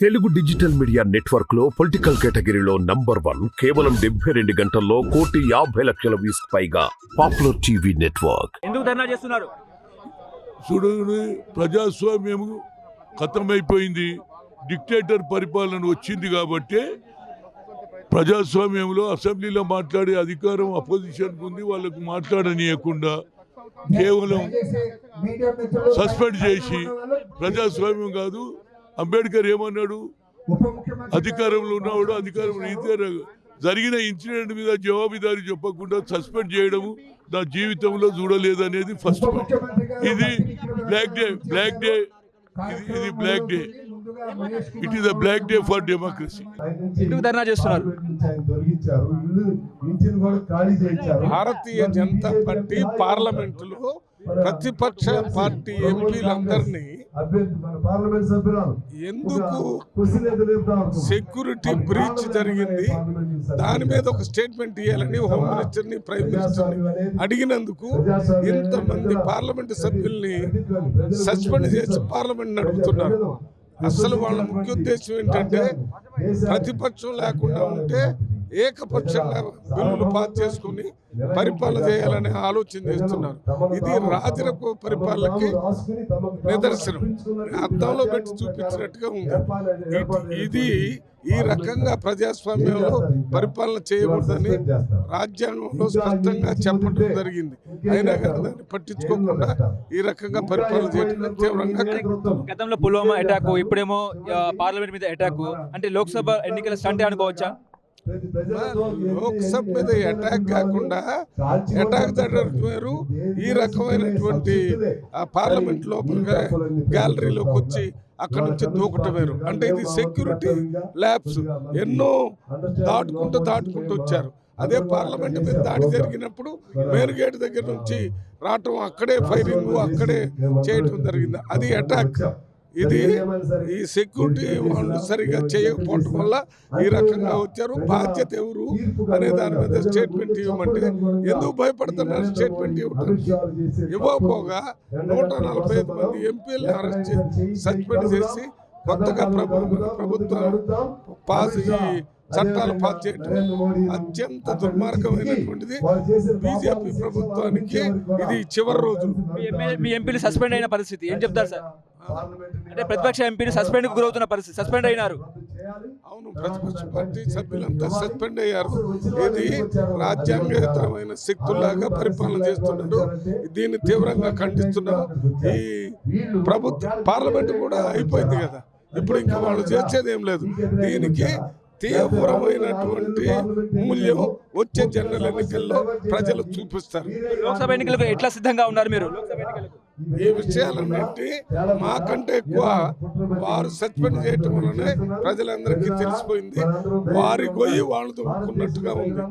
Telugu digital media నెట్వర్క్లో political కేటగిరీలో number one కేవలం డెబ్బై రెండు గంటల్లో కోటి యాభై లక్షల వ్యూస్ పైగా పాపులర్ టీవీ నెట్వర్క్. ఎందుకు ధర్నా చేస్తున్నారు? చూడండి ప్రజాస్వామ్యం ఖతమైపోయింది డిక్టేటర్ పరిపాలన వచ్చింది కాబట్టి ప్రజాస్వామ్యంలో అసెంబ్లీలో మాట్లాడే అధికారం అపోజిషన్ ఉంది వాళ్ళకు మాట్లాడనీయకుండా కేవలం సస్పెండ్ చేసి ప్రజాస్వామ్యం కాదు అంబేద్కర్ ఏమన్నాడు? అధికారంలో ఉన్నవాడు అధికారం రీత్యా జరిగిన ఇన్సిడెంట్ మీద జవాబుదారీ చెప్పకుండా సస్పెండ్ చేయడము నా జీవితంలో చూడలేదనేది ఫస్ట్ పాయింట్ ఇది బ్లాక్ డే బ్లాక్ డే ఇది ఇది black day it is a black day for democracy dharna చేస్తున్నారు? భారతీయ జనతా పార్టీ పార్లమెంటులో ప్రతిపక్ష పార్టీ ఎంపీలందరినీ ఎందుకు సెక్యూరిటీ బ్రీచ్ జరిగింది. దాని మీద ఒక స్టేట్మెంట్ ఇవ్వాలని హోమ్ మినిస్టర్ని ప్రైమ్ మినిస్టర్ని అడిగినందుకు ఇంతమంది పార్లమెంటు సభ్యుల్ని సస్పెండ్ చేసి పార్లమెంట్ నడుపుతున్నారు. అసలు వాళ్ళ ముఖ్య ఉద్దేశం ఏంటంటే ప్రతిపక్షం లేకుండా ఉంటే ఏకపక్షంగా బిల్లులు పాస్ చేసుకుని పరిపాలన చేయాలనే ఆలోచన చేస్తున్నారు. ఇది రాజరపు పరిపాలనకి నిదర్శనం. అద్దంలో పెట్టి చూపించినట్టుగా ఉంది. ఇది ఈ రకంగా ప్రజాస్వామ్యంలో పరిపాలన చేయకూడదని రాజ్యాంగంలో స్పష్టంగా చెప్పడం జరిగింది. అయినా కానీ దాన్ని పట్టించుకోకుండా ఈ రకంగా పరిపాలన చేయడం తీవ్రంగా గతంలో పుల్వామా అటాక్ ఇప్పుడేమో పార్లమెంట్ మీద అటాక్ అంటే లోక్సభ ఎన్నికల స్టంట్ అనుకోవచ్చా? లోక్సభ మీద అటాక్ కాకుండా అటాక్ జరగరు ఈ రకమైనటువంటి ఆ పార్లమెంట్ లోపల గ్యాలరీలోకి వచ్చి అక్కడ నుంచి దూకటం వేరు. అంటే ఇది సెక్యూరిటీ ల్యాబ్స్ ఎన్నో దాటుకుంటూ దాటుకుంటూ వచ్చారు. అదే పార్లమెంట్ మీద దాడి జరిగినప్పుడు మెయిన్ గేట్ దగ్గర నుంచి రావటం అక్కడే ఫైరింగ్ అక్కడే చేయటం జరిగింది. అది అటాక్ ఇది ఈ సెక్యూరిటీ వాళ్ళు సరిగా చేయకపోవటం వల్ల ఈ రకంగా వచ్చారు. బాధ్యత ఎవరు అనే దాని మీద స్టేట్మెంట్ ఇవ్వమంటే ఎందుకు భయపడుతున్నారు? స్టేట్మెంట్ ఇవ్వటం ఇవ్వకపోగా నూట నలభై ఐదు మంది ఎంపీలను అరెస్ట్ చేసి సస్పెండ్ చేసి కొత్తగా ప్రభు ప్రభుత్వం పాస్ చట్టాలు పాస్ చేయటం అత్యంత దుర్మార్గమైనటువంటిది. బీజేపీ ప్రభుత్వానికి ఇది చివరి రోజు. మీ ఎంపీలు సస్పెండ్ అయిన పరిస్థితి. ఏం చెప్తారు సార్? అంటే ప్రతిపక్ష ఎంపీలు సస్పెండ్కు గురవుతున్న పరిస్థితి సస్పెండ్ అయినారు. అవును ప్రతిపక్ష పార్టీ సభ్యులంతా సస్పెండ్ అయ్యారు. ఇది రాజ్యాంగేతరమైన శక్తుల్లాగా పరిపాలన చేస్తున్నారు. దీన్ని తీవ్రంగా ఖండిస్తున్నాం ఈ ప్రభుత్వ పార్లమెంట్ కూడా అయిపోయింది కదా. ఇప్పుడు ఇంకా వాళ్ళు చేసేది ఏం లేదు. దీనికి తీవ్రమైనటువంటి మూల్యం వచ్చే జనరల్ ఎన్నికల్లో ప్రజలు చూపిస్తారు. లోక్సభ ఎన్నికలకు ఎట్లా సిద్ధంగా ఉన్నారు మీరు? లోక్సభ ఎన్నికలకు ఈ విషయాలన్నింటి మాకంటే ఎక్కువ వారు సస్పెండ్ చేయటం వల్లనే ప్రజలందరికీ తెలిసిపోయింది. వారి గొయ్యి వాళ్ళు దొరుకుతున్నట్టుగా ఉంది.